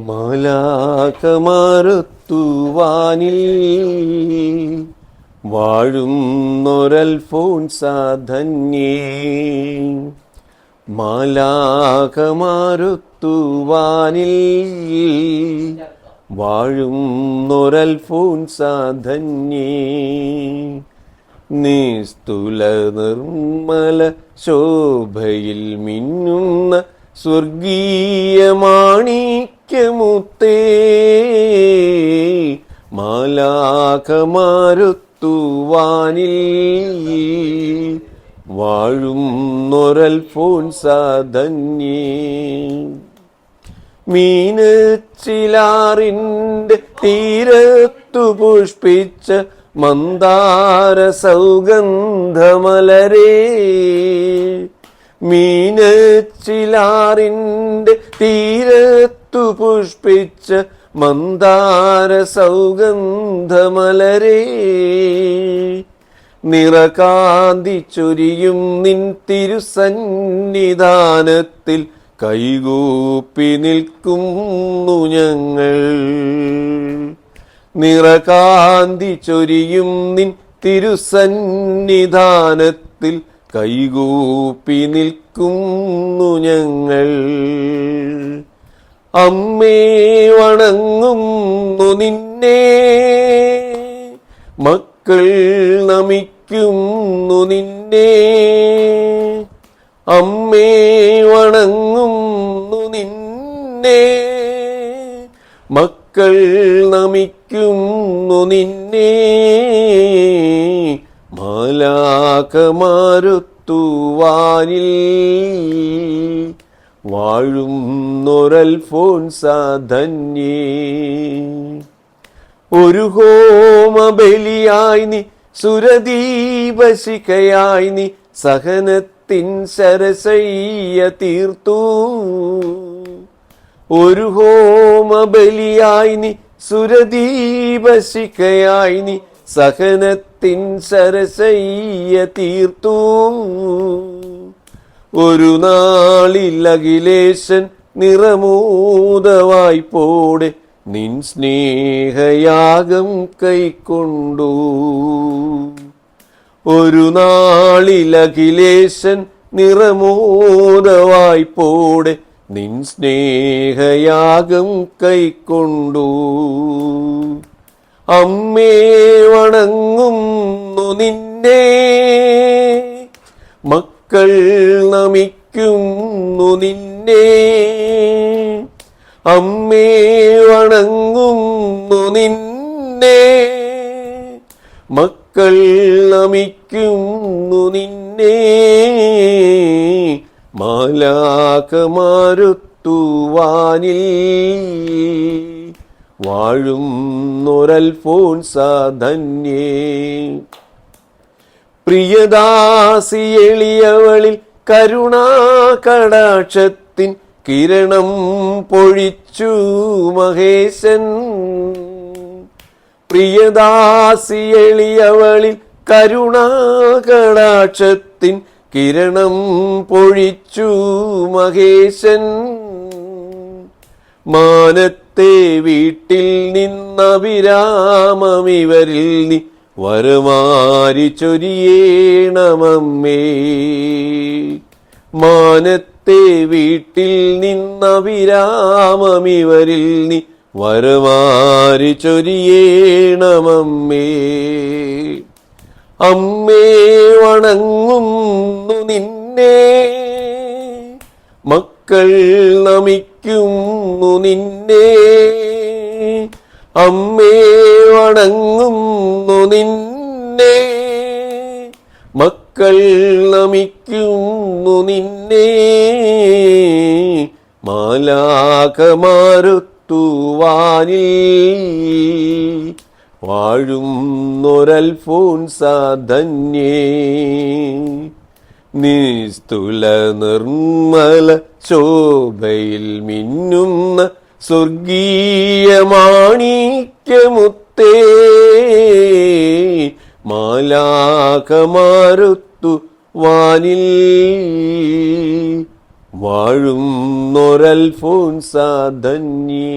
മാലാകമാറുത്തുവാനിൽ വാഴുന്നൊരൽ phone സാധന്യേ നിസ്തുല Nirmala ശോഭയിൽ മിന്നുന്ന സ്വർഗീയ മാണിക്യമുത്തേ മാലാഖമാരുത്തുവാനിൽ വാഴും നൊരൽഫോൻ സാധന്യേ. മീനച്ചിലാറിന്റെ തീരത്തു പുഷ്പിച്ച മന്ദാര സൗഗന്ധമലരേ. മീനച്ചിലാറിന്റെ തീരത്തു പുഷ്പിച്ച മന്ദാര സൗഗന്ധമലരേ. നിറകാന്തി ചൊരിയും നിൻ തിരുസന്നിധാനത്തിൽ കൈകൂപ്പി നിൽക്കുന്നു ഞങ്ങൾ. നിറകാന്തി ചൊരിയും നിൻ തിരുസന്നിധാനത്തിൽ കൈകൂപ്പി നിൽക്കുന്നു ഞങ്ങൾ. അമ്മേ വണങ്ങുന്നു നിന്നെ. മക്കൾ നമിക്കുന്നു നിന്നെ. അമ്മേ വണങ്ങുന്നു നിന്നെ. മക്കൾ നമിക്കുന്നു നിന്നെ. മാലാകമാരുത്തുവാനിൽ വാഴുന്നൊരൽഫോൻ സാധന്യേ ഒരു ഹോമബലിയായി നീ സുരദീപശിഖയായി നീ സഹനത്തിൻ ശരസയ്യ തീർത്തു. ഒരു ഹോമബലിയായി നീ സുരദീപശിഖയായി നീ സഹനത്തിൻ ശരസയ്യ തീർത്തു. ഒരു നാളിൽ അഖിലേശൻ നിറമൂതവായ്പോടെ നിൻ സ്നേഹയാഗം കൈക്കൊണ്ടു. ഒരു നാളിൽ അഖിലേശൻ നിറമൂതവായ്പോടെ നിൻ സ്നേഹയാഗം കൈക്കൊണ്ടു. അമ്മേ വണങ്ങുന്നു നിന്നെ. മക്കൾ നമിക്കുന്നു നിന്നെ. അമ്മേ വണങ്ങുന്നു നിന്നെ. മക്കൾ നമിക്കുന്നു നിന്നെ. മാലാകമാരുത്തുവാനിൽ വാഴുന്നൊരൽഫോൻ സാധന്യേ പ്രിയദാസി എളിയവളിൽ കരുണാകടാക്ഷത്തിൻ കിരണം പൊഴിച്ചു മഹേശൻ. പ്രിയദാസി എളിയവളിൽ കരുണാകടാക്ഷത്തിൻ കിരണം പൊഴിച്ചു മഹേശൻ. മാനത്തെ വീട്ടിൽ നിന്നവിരാമമിവരിൽ നീ വരമാരി ചൊരിയേണമമ്മേ. മാനത്തെ വീട്ടിൽ നിന്നവിരാമമിവരിൽ നീ വരുമാരി ചൊരിയേണമമ്മേ. അമ്മേ വണങ്ങുന്നു നിന്നെ. മക്കൾ നമിക്കുന്നു നിന്നെ. അമ്മേ വണങ്ങുന്നു നിന്നെ. മക്കൾ നമിക്കുന്നു നിന്നെ. മാലാകമാരുത്തുവാനിൽ വാഴുന്നൊരൽഫോൻ സാധന്യേ നിസ്തുല നിർമ്മല ശോഭയിൽ മിന്നുന്ന സ്വർഗീയ മാണിക്യമുത്തേ മാലാകമാരുത്തു വാനിൽ വാഴുന്നൊരൽഫോൻസാ ധന്യേ.